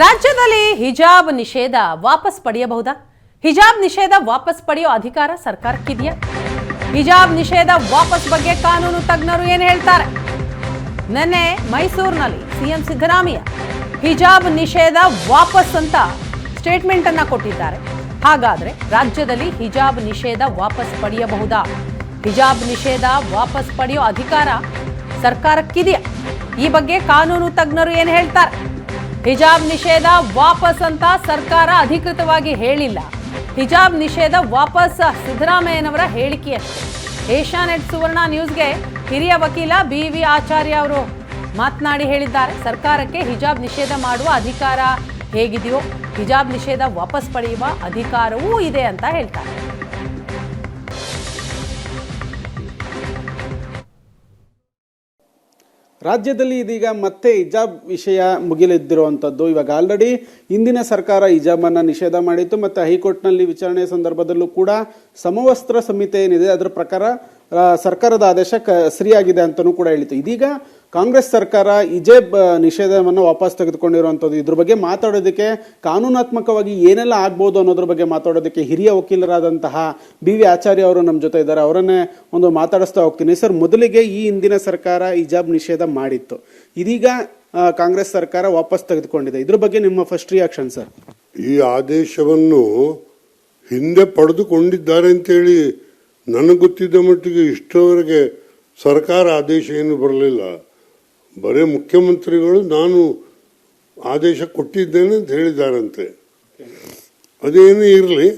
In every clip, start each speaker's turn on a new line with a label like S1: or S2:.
S1: ರಾಜ್ಯದಲ್ಲಿ ಹಿಜಾಬ್ ನಿಷೇಧ ವಾಪಸ್ ಪಡೆಯಬಹುದಾ? ಹಿಜಾಬ್ ನಿಷೇಧ ವಾಪಸ್ ಪಡೆಯೋ ಅಧಿಕಾರ ಸರ್ಕಾರಕ್ಕಿದೆಯಾ? ಹಿಜಾಬ್ ನಿಷೇಧ ವಾಪಸ್ ಬಗ್ಗೆ ಕಾನೂನು ತಜ್ಞರು ಏನು ಹೇಳ್ತಾರೆ? ನಿನ್ನೆ ಮೈಸೂರಿನಲ್ಲಿ ಸಿಎಂ ಸಿದ್ದರಾಮಯ್ಯ ಹಿಜಾಬ್ ನಿಷೇಧ ವಾಪಸ್ ಅಂತ ಸ್ಟೇಟ್ಮೆಂಟ್ ಅನ್ನ ಕೊಟ್ಟಿದ್ದಾರೆ. ಹಾಗಾದ್ರೆ ರಾಜ್ಯದಲ್ಲಿ ಹಿಜಾಬ್ ನಿಷೇಧ ವಾಪಸ್ ಪಡೆಯಬಹುದಾ? ಹಿಜಾಬ್ ನಿಷೇಧ ವಾಪಸ್ ಪಡೆಯೋ ಅಧಿಕಾರ ಸರ್ಕಾರಕ್ಕಿದೆಯಾ? ಈ ಬಗ್ಗೆ ಕಾನೂನು ತಜ್ಞರು ಏನು ಹೇಳ್ತಾರೆ? ಹಿಜಾಬ್ ನಿಷೇಧ ವಾಪಸ್ ಅಂತ ಸರ್ಕಾರ ಅಧಿಕೃತವಾಗಿ ಹೇಳಿಲ್ಲ. ಹಿಜಾಬ್ ನಿಷೇಧ ವಾಪಸ್ ಸಿದ್ದರಾಮಯ್ಯನವರ ಹೇಳಿಕೆಯಷ್ಟೇ. ಏಷ್ಯಾನೆಟ್ ಸುವರ್ಣ ನ್ಯೂಸ್ಗೆ ಹಿರಿಯ ವಕೀಲ ಬಿ ವಿ ಆಚಾರ್ಯ ಅವರು ಮಾತನಾಡಿ ಹೇಳಿದ್ದಾರೆ, ಸರ್ಕಾರಕ್ಕೆ ಹಿಜಾಬ್ ನಿಷೇಧ ಮಾಡುವ ಅಧಿಕಾರ ಹೇಗಿದೆಯೋ, ಹಿಜಾಬ್ ನಿಷೇಧ ವಾಪಸ್ ಪಡೆಯುವ ಅಧಿಕಾರವೂ ಇದೆ ಅಂತ ಹೇಳ್ತಾರೆ.
S2: ರಾಜ್ಯದಲ್ಲಿ ಇದೀಗ ಮತ್ತೆ ಹಿಜಾಬ್ ವಿಷಯ ಮುಗಿಲಿದ್ದಿರುವಂಥದ್ದು ಇವಾಗ ಆಲ್ರೆಡಿ ಇಂದಿನ ಸರ್ಕಾರ ಹಿಜಾಬನ್ನು ನಿಷೇಧ ಮಾಡಿತ್ತು, ಮತ್ತು ಹೈಕೋರ್ಟ್ನಲ್ಲಿ ವಿಚಾರಣೆ ಸಂದರ್ಭದಲ್ಲೂ ಕೂಡ ಸಮವಸ್ತ್ರ ಸಂಹಿತೆ ಏನಿದೆ, ಅದರ ಪ್ರಕಾರ ಸರ್ಕಾರದ ಆದೇಶ ಕ, ಸರಿಯಾಗಿದೆ ಅಂತಲೂ ಕೂಡ ಹೇಳಿತು ಇದೀಗ ಕಾಂಗ್ರೆಸ್ ಸರ್ಕಾರ ಇಜೆ ನಿಷೇಧವನ್ನು ವಾಪಸ್ ತೆಗೆದುಕೊಂಡಿರುವಂಥದ್ದು. ಇದ್ರ ಬಗ್ಗೆ ಮಾತಾಡೋದಕ್ಕೆ ಕಾನೂನಾತ್ಮಕವಾಗಿ ಏನೆಲ್ಲ ಆಗ್ಬೋದು ಅನ್ನೋದ್ರ ಬಗ್ಗೆ ಮಾತಾಡೋದಕ್ಕೆ ಹಿರಿಯ ವಕೀಲರಾದಂತಹ ಬಿ ವಿ ಆಚಾರ್ಯ ಅವರು ನಮ್ಮ ಜೊತೆ ಇದ್ದಾರೆ. ಅವರನ್ನೇ ಒಂದು ಮಾತಾಡಿಸ್ತಾ ಹೋಗ್ತೀನಿ. ಸರ್, ಮೊದಲಿಗೆ ಈ ಹಿಂದಿನ ಸರ್ಕಾರ ಇಜಾಬ್ ನಿಷೇಧ ಮಾಡಿತ್ತು. ಇದೀಗ ಕಾಂಗ್ರೆಸ್ ಸರ್ಕಾರ ವಾಪಸ್ ತೆಗೆದುಕೊಂಡಿದೆ. ಇದ್ರ ಬಗ್ಗೆ ನಿಮ್ಮ ಫಸ್ಟ್ ರಿಯಾಕ್ಷನ್ ಸರ್
S3: ಈ ಆದೇಶವನ್ನು ಹಿಂದೆ ಪಡೆದುಕೊಂಡಿದ್ದಾರೆ ಅಂತೇಳಿ ನನಗೆ ಗೊತ್ತಿದ್ದ ಮಟ್ಟಿಗೆ ಇಷ್ಟವರೆಗೆ ಸರ್ಕಾರ ಆದೇಶ ಏನು ಬರಲಿಲ್ಲ. ಬರೀ ಮುಖ್ಯಮಂತ್ರಿಗಳು ನಾನು ಆದೇಶ ಕೊಟ್ಟಿದ್ದೇನೆ ಅಂತ ಹೇಳಿದ್ದಾರಂತೆ. ಅದೇನೇ ಇರಲಿ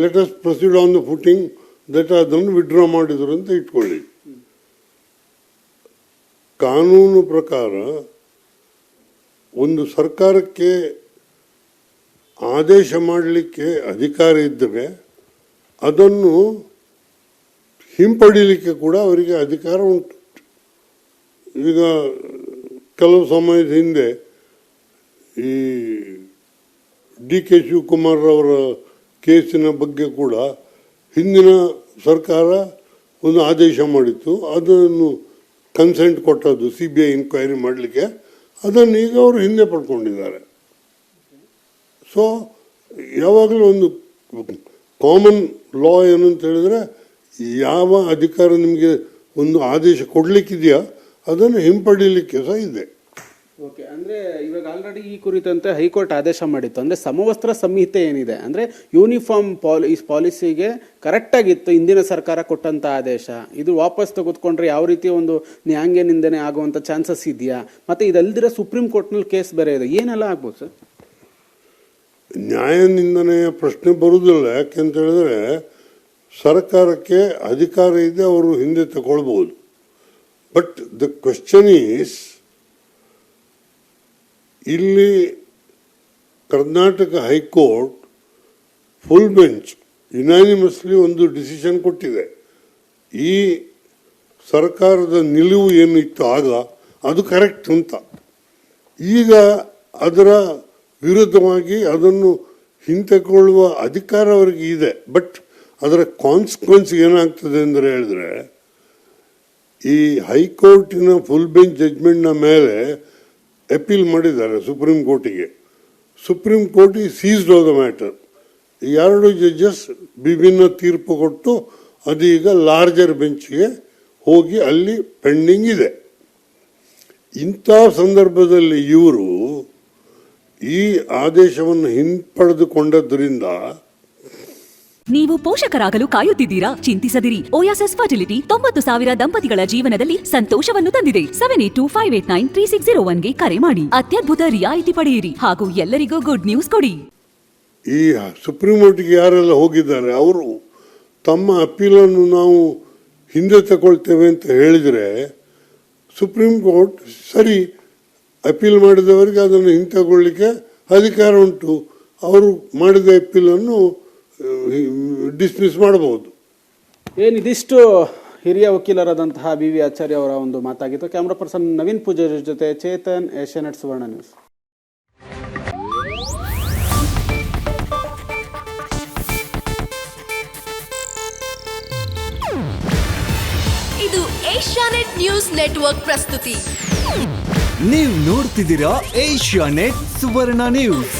S3: let's proceed on the footing that ಅದನ್ನು ವಿಡ್ರಾ ಮಾಡಿದ್ರು ಅಂತ ಇಟ್ಕೊಳ್ಳಿ. ಕಾನೂನು ಪ್ರಕಾರ ಒಂದು ಸರ್ಕಾರಕ್ಕೆ ಆದೇಶ ಮಾಡಲಿಕ್ಕೆ ಅಧಿಕಾರ ಇದ್ದರೆ ಅದನ್ನು ಹಿಂಪಡೀಲಿಕ್ಕೆ ಕೂಡ ಅವರಿಗೆ ಅಧಿಕಾರ ಉಂಟು. ಈಗ ಕೆಲವು ಸಮಯದ ಹಿಂದೆ ಈ ಡಿ ಕೆ ಶಿವಕುಮಾರ್ ಅವರ ಕೇಸಿನ ಬಗ್ಗೆ ಕೂಡ ಹಿಂದಿನ ಸರ್ಕಾರ ಒಂದು ಆದೇಶ ಮಾಡಿತ್ತು. ಅದನ್ನು ಕನ್ಸೆಂಟ್ ಕೊಟ್ಟದ್ದು ಸಿ ಬಿ ಐ ಇನ್ಕ್ವೈರಿ ಮಾಡಲಿಕ್ಕೆ. ಅದನ್ನು ಈಗ ಅವರು ಹಿಂದೆ ಪಡ್ಕೊಂಡಿದ್ದಾರೆ. ಸೊ ಯಾವಾಗಲೂ ಒಂದು ಕಾಮನ್ ಲಾ ಏನಂತ ಹೇಳಿದ್ರೆ ಯಾವ ಅಧಿಕಾರ ನಿಮಗೆ ಒಂದು ಆದೇಶ ಕೊಡಲಿಕ್ಕಿದೆಯಾ ಅದನ್ನು ಹಿಂಪಡೀಲಿಕ್ಕೆ ಸಹ ಇದೆ.
S2: ಓಕೆ ಅಂದ್ರೆ ಇವಾಗ ಆಲ್ರೆಡಿ ಈ ಕುರಿತಂತೆ ಹೈಕೋರ್ಟ್ ಆದೇಶ ಮಾಡಿತ್ತು. ಅಂದ್ರೆ ಸಮವಸ್ತ್ರ ಸಂಹಿತೆ ಏನಿದೆ? ಅಂದ್ರೆ ಯೂನಿಫಾರ್ಮ್ ಪಾಲಿ ಪಾಲಿಸಿಗೆ ಕರೆಕ್ಟಾಗಿತ್ತು ಹಿಂದಿನ ಸರ್ಕಾರ ಕೊಟ್ಟಂತ ಆದೇಶ. ಇದು ವಾಪಸ್ ತೆಗೆದುಕೊಂಡ್ರೆ ಯಾವ ರೀತಿ ಒಂದು ನ್ಯಾಯಾಂಗ ನಿಂದನೆ ಆಗುವಂತ ಚಾನ್ಸಸ್ ಇದೆಯಾ? ಮತ್ತೆ ಇದಲ್ದಿರ ಸುಪ್ರೀಂ ಕೋರ್ಟ್ನಲ್ಲಿ ಕೇಸ್ ಬೇರೆ ಇದೆ. ಏನೆಲ್ಲ ಆಗ್ಬೋದು ಸರ್?
S3: ನ್ಯಾಯ ನಿಂದನೆಯ ಪ್ರಶ್ನೆ ಬರುವುದಿಲ್ಲ ಯಾಕೆಂತ ಹೇಳಿದ್ರೆ ಸರ್ಕಾರಕ್ಕೆ ಅಧಿಕಾರ ಇದೆ, ಅವರು ಹಿಂದೆ ತಗೊಳ್ಬಹುದು. ಬಟ್ ದ ಕ್ವಶನ್ ಈಸ್ ಇಲ್ಲಿ Karnataka high court full bench unanimously ಒಂದು ಡಿಸಿಷನ್ ಕೊಟ್ಟಿದೆ. ಈ ಸರ್ಕಾರದ ನಿಲುವು ಏನು ಇತ್ತು ಆಗ, ಅದು ಕರೆಕ್ಟ್ ಅಂತ ಈಗ ಅದರ ವಿರುದ್ಧವಾಗಿ ಅದನ್ನು ಹಿಂತೆಕೊಳ್ಳುವ ಅಧಿಕಾರ ಅವರಿಗೆ ಇದೆ. ಬಟ್ ಅದರ ಕಾನ್ಸಿಕ್ವೆನ್ಸ್ ಏನಾಗ್ತದೆ ಅಂದರೆ ಹೇಳಿದ್ರೆ, ಈ ಹೈಕೋರ್ಟಿನ ಫುಲ್ ಬೆಂಚ್ ಜಜ್ಮೆಂಟ್ನ ಮೇಲೆ ಅಪೀಲ್ ಮಾಡಿದ್ದಾರೆ ಸುಪ್ರೀಂ ಕೋರ್ಟಿಗೆ. ಸುಪ್ರೀಂ ಕೋರ್ಟ್ ಈ ಸೀಸ್ಡ್ ಆಫ್ ದ ಮ್ಯಾಟರ್ ಎರಡು ಜಡ್ಜಸ್ ವಿಭಿನ್ನ ತೀರ್ಪು ಕೊಟ್ಟು ಅದೀಗ ಲಾರ್ಜರ್ ಬೆಂಚ್ಗೆ ಹೋಗಿ ಅಲ್ಲಿ ಪೆಂಡಿಂಗ್ ಇದೆ. ಇಂಥ ಸಂದರ್ಭದಲ್ಲಿ ಇವರು ಈ ಆದೇಶವನ್ನು ಹಿಂಪಡೆದುಕೊಂಡದ್ರಿಂದ
S4: ನೀವು ಪೋಷಕರಾಗಲು ಕಾಯುತ್ತಿದ್ದೀರಾ? ಚಿಂತಿಸದಿರಿ. ಓಯಾಸಸ್ ಫರ್ಟಿಲಿಟಿ ತೊಂಬತ್ತು ಸಾವಿರ ದಂಪತಿಗಳ ಜೀವನದಲ್ಲಿ ಸಂತೋಷವನ್ನು ತಂದಿದೆ. Seven eight two five eight nine three six zero ಒನ್ಗೆ ಕರೆ ಮಾಡಿ. ಅತ್ಯದ್ಭುತ ರಿಯಾಯಿತಿ ಪಡೆಯಿರಿ. ಹಾಗೂ ಎಲ್ಲರಿಗೂ ಗುಡ್ ನ್ಯೂಸ್ ಕೊಡಿ.
S3: ಈ ಸುಪ್ರೀಂ ಕೋರ್ಟ್ಗೆ ಯಾರೆಲ್ಲ ಹೋಗಿದ್ದಾರೆ, ಅವರು ತಮ್ಮ ಅಪೀಲನ್ನು ನಾವು ಹಿಂದೆ ತಗೊಳ್ತೇವೆ ಅಂತ ಹೇಳಿದರೆ ಸುಪ್ರೀಂ ಕೋರ್ಟ್ ಸರಿ ಅಪೀಲ್ ಮಾಡಿದವರಿಗೆ ಅದನ್ನು ಹಿಂತಗೊಳ್ಳಿಕ್ಕೆ ಅಧಿಕಾರ ಉಂಟು. ಅವರು ಮಾಡಿದ ಅಪೀಲನ್ನು ಡಿಸ್ಮಿಸ್ ಮಾಡಬಹುದು.
S2: ಏನಿದಿಷ್ಟು ಹಿರಿಯ ವಕೀಲರಾದಂತಹ ಬಿ ವಿ ಆಚಾರ್ಯ ಅವರ ಒಂದು ಮಾತಾಗಿತ್ತು. ಕ್ಯಾಮ್ರಾ ಪರ್ಸನ್ ನವೀನ್ ಪೂಜಾರಿ ಜೊತೆ ಚೇತನ್ ಏಷ್ಯಾನೆಟ್ ಸುವರ್ಣ ನ್ಯೂಸ್.
S5: ಇದು ಏಷ್ಯಾನೆಟ್ ನ್ಯೂಸ್ ನೆಟ್ವರ್ಕ್ ಪ್ರಸ್ತುತಿ. ನೀವು ನೋಡ್ತಿದ್ದೀರಾ ಏಷ್ಯಾನೆಟ್ ಸುವರ್ಣ ನ್ಯೂಸ್.